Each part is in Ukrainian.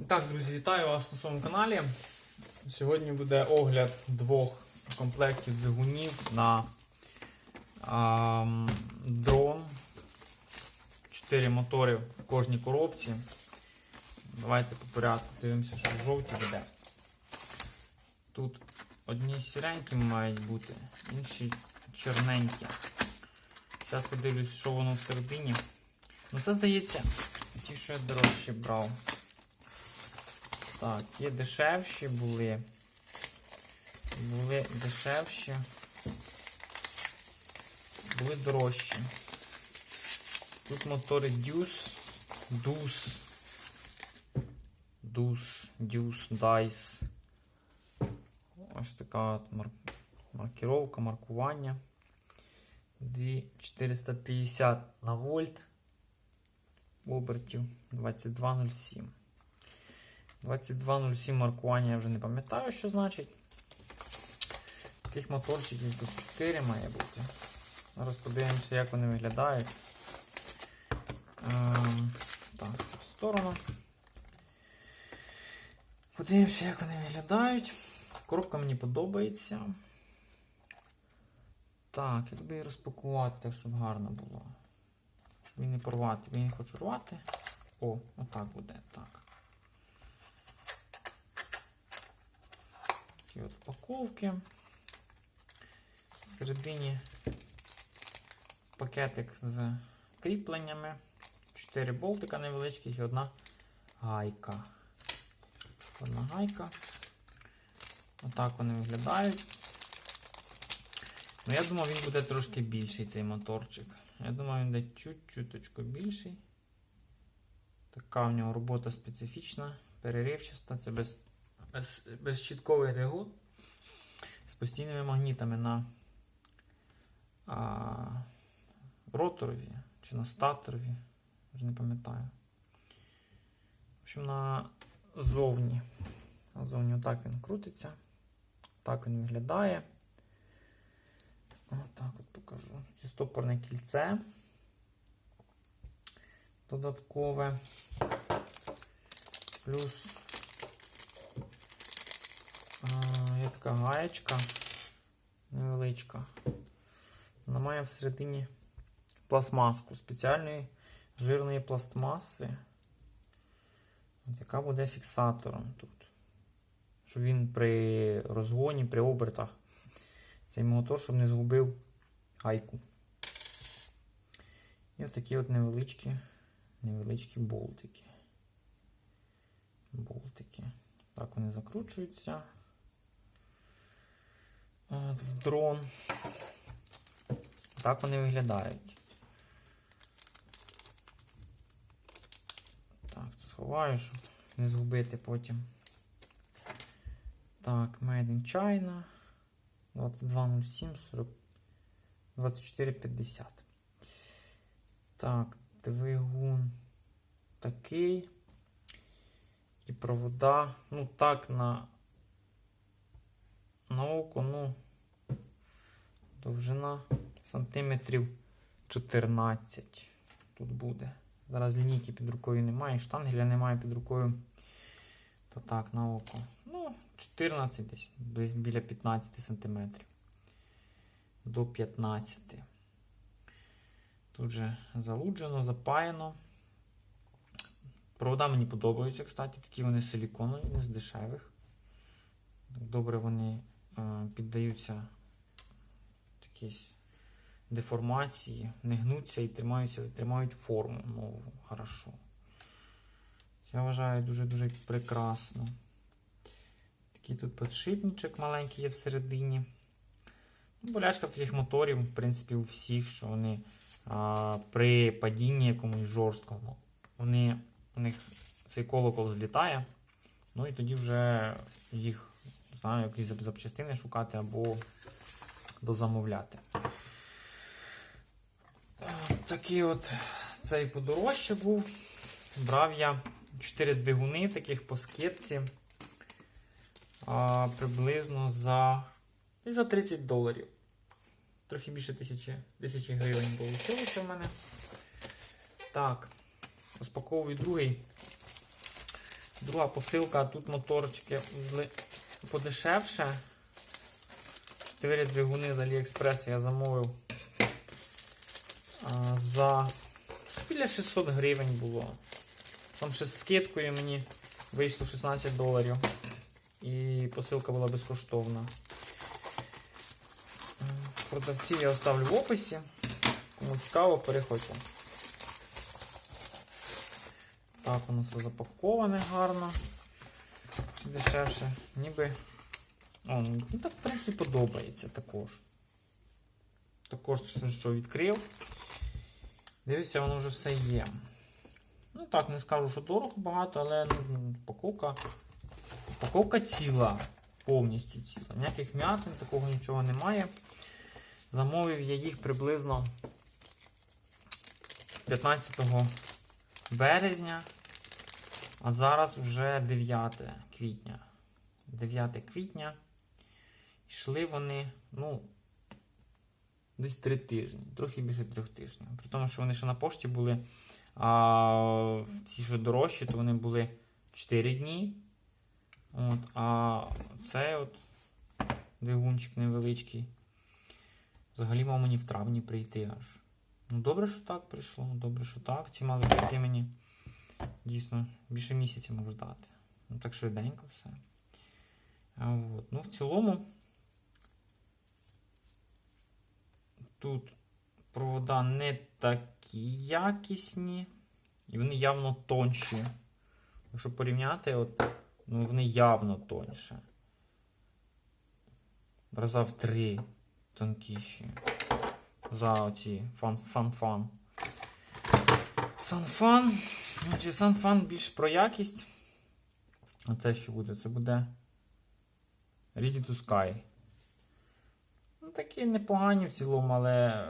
І Так, друзі, вітаю вас на своєму каналі. Сьогодні буде огляд двох комплектів двигунів на ам, дрон. Чотири мотори в кожній коробці. Давайте по порядку дивимося, що в жовті буде. Тут одні сіренькі мають бути, інші чорненькі. Зараз подивлюсь, що воно всередині. Ну це здається, ті, що я дорожче брав. Так, є дешевші були. Були дешевші. Були дорожчі. Тут мотори Deuce, DUS, DUS, DUS, DICE. Ось така от мар... маркіровка, маркування. 2450 на вольт обертів 2207. 2207 маркування я вже не пам'ятаю, що значить. Таких моторчиків тут 4 має бути. Зараз подивимося, як вони виглядають. Ем, так, в сторону. Подивимося, як вони виглядають. Коробка мені подобається. Так, як би її розпакувати, так, щоб гарно було. Щоб її не порвати. Бо я не хочу рвати. О, отак буде. Так. Такі от упаковки. Всередині пакетик з кріпленнями. Чотири болтика невеличких і одна гайка. Одна гайка. Отак вони виглядають. Ну, я думав, він буде трошки більший цей моторчик. Я думаю, він буде чуть-чуточку більший. Така в нього робота специфічна, переривчаста. Це без, безщітковий регул з постійними магнітами на а, роторові чи на статорові. Вже не пам'ятаю. В общем, на зовні. Назовні отак він крутиться. Так він виглядає. Отак от покажу. Це стопорне кільце. Додаткове. Плюс є така гаєчка невеличка. Вона має всередині пластмаску спеціальної жирної пластмаси, яка буде фіксатором тут. Щоб він при розгоні, при обертах цей мотор, щоб не згубив гайку. І ось такі от невеличкі, невеличкі болтики. Болтики. Так вони закручуються. От, в дрон. Так вони виглядають. Так, сховаю, щоб не згубити потім. Так, Made in China. 2207 40 2450. Так, двигун такий. І провода. Ну, так, на, на око, ну, довжина сантиметрів 14. Тут буде. Зараз лінійки під рукою немає, штангеля немає під рукою. То так, на око. Ну, 14 десь, біля 15 см. До 15. Тут же залуджено, запаяно. Провода мені подобаються, кстати, такі вони силіконові, не з дешевих. Добре вони піддаються якісь деформації, не гнуться і тримаються, тримають форму нову. Хорошо. Я вважаю дуже-дуже прекрасно. Такий тут подшипничок маленький є всередині. Ну, Болячка в таких моторів, в принципі, у всіх, що вони а, при падінні якомусь жорсткому, вони, у них цей колокол злітає. Ну і тоді вже їх, знаю, якісь запчастини шукати або дозамовляти. Такий от цей подорожче був. Брав я 4 двигуни таких по скидці а, приблизно за, за 30 доларів. Трохи більше тисячі, тисячі гривень вийшло в мене. Так, розпаковую другий Друга посилка, тут моторчики подешевше. Чотири двигуни з Aliexpress я замовив а, за біля 600 гривень було. Там ще з скидкою мені вийшло 16 доларів. І посилка була безкоштовна. М, Продавців я оставлю в описі. Кому цікаво, переходьте. Так, воно все запаковане гарно. Дешевше. Ніби. О, ну, так, в принципі, подобається також. Також що, що відкрив. Дивіться, воно вже все є. Ну так, не скажу, що дорого багато, але ну, упаковка, упаковка ціла. Повністю ціла. Ніяких м'ятин, такого нічого немає. Замовив я їх приблизно 15 березня, а зараз вже 9 квітня. 9 квітня. Йшли вони, ну, десь 3 тижні, трохи більше 3 тижнів. При тому, що вони ще на пошті були, а ці, що дорожчі, то вони були 4 дні. От, а цей от двигунчик невеличкий. Взагалі мав мені в травні прийти аж. Ну, добре, що так прийшло. Добре, що так. Ці мали прийти мені дійсно більше місяця мав ждати. Ну так швиденько все. А, от. Ну, в цілому. Тут провода не такі якісні. І вони явно тонші. Якщо порівняти, от, ну вони явно тоньше. Раза в три тонкіші. За оці фан, санфан. Санфан. Значить, санфан більш про якість. А це що буде? Це буде Ready to Sky. Ну, такі непогані в цілому, але,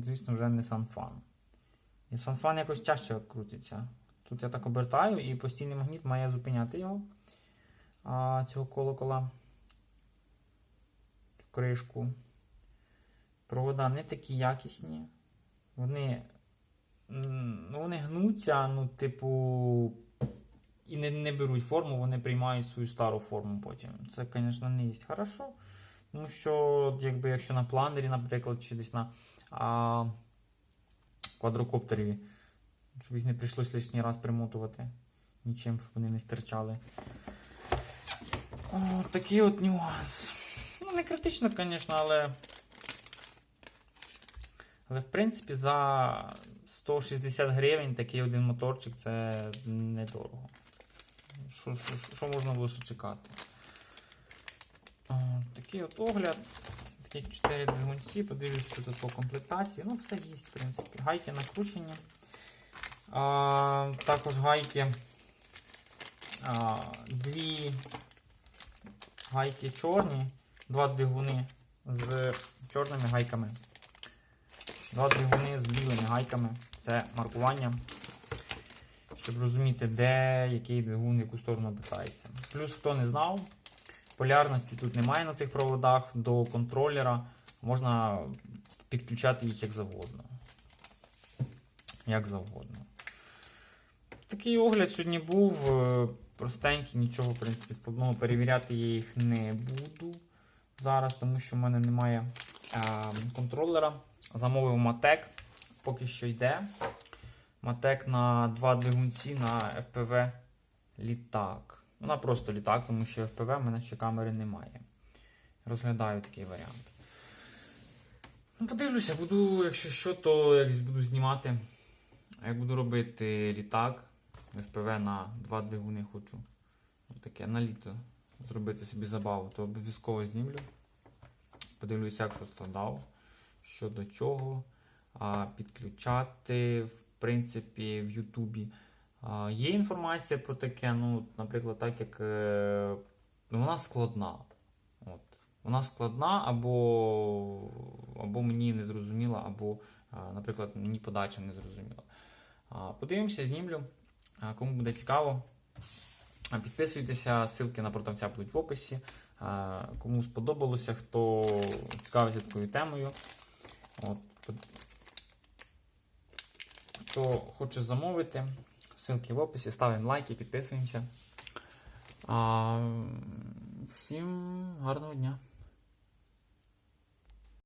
звісно, вже не санфан. І санфан якось тяжче крутиться. Тут я так обертаю і постійний магніт має зупиняти його. А, цього колокола. Кришку. Провода не такі якісні. Вони, ну, вони гнуться, ну, типу, і не, не беруть форму, вони приймають свою стару форму потім. Це, звісно, не є хорошо. Тому що, якби, якщо на планері, наприклад, чи десь на а, квадрокоптері, щоб їх не прийшлось лишній раз примотувати нічим, щоб вони не стирчали. О, такий от нюанс. Ну, не критично, звісно, але. Але в принципі за 160 гривень такий один моторчик це недорого. Що, можна було ще чекати? Такий от огляд. Таких 4 двигунці. Подивлюсь, що тут по комплектації. Ну, все є, в принципі. Гайки накручені. А, також гайки. А, дві гайки чорні, два двигуни з чорними гайками. Два двигуни з білими гайками. Це маркування. Щоб розуміти, де який двигун в яку сторону обертається. Плюс, хто не знав, полярності тут немає на цих проводах до контролера. Можна підключати їх як завгодно. Як завгодно. Такий огляд сьогодні був. е, Простенький, нічого, в принципі, складного перевіряти я їх не буду зараз, тому що в мене немає е, контролера. Замовив Матек, поки що йде. Матек на два двигунці на FPV літак. Вона просто літак, тому що FPV в мене ще камери немає. Розглядаю такий варіант. Ну, подивлюся, буду, якщо що, то як буду знімати. Як буду робити літак, FPV на два двигуни хочу. Таке на літо зробити собі забаву, то обов'язково знімлю. Подивлюся, як що складав, що до чого. А, підключати, в принципі, в Ютубі. А, Є інформація про таке, ну, наприклад, так як е, ну, вона складна. От. Вона складна, або, або мені не зрозуміла, або, а, наприклад, мені подача не зрозуміла. А, Подивимося, знімлю. А, Кому буде цікаво, підписуйтеся, ссылки на продавця будуть в описі. Кому сподобалося, хто цікавиться такою темою. От, Хто хоче замовити, Ссылки в описі, ставимо лайки, підписуємося. А, всім гарного дня.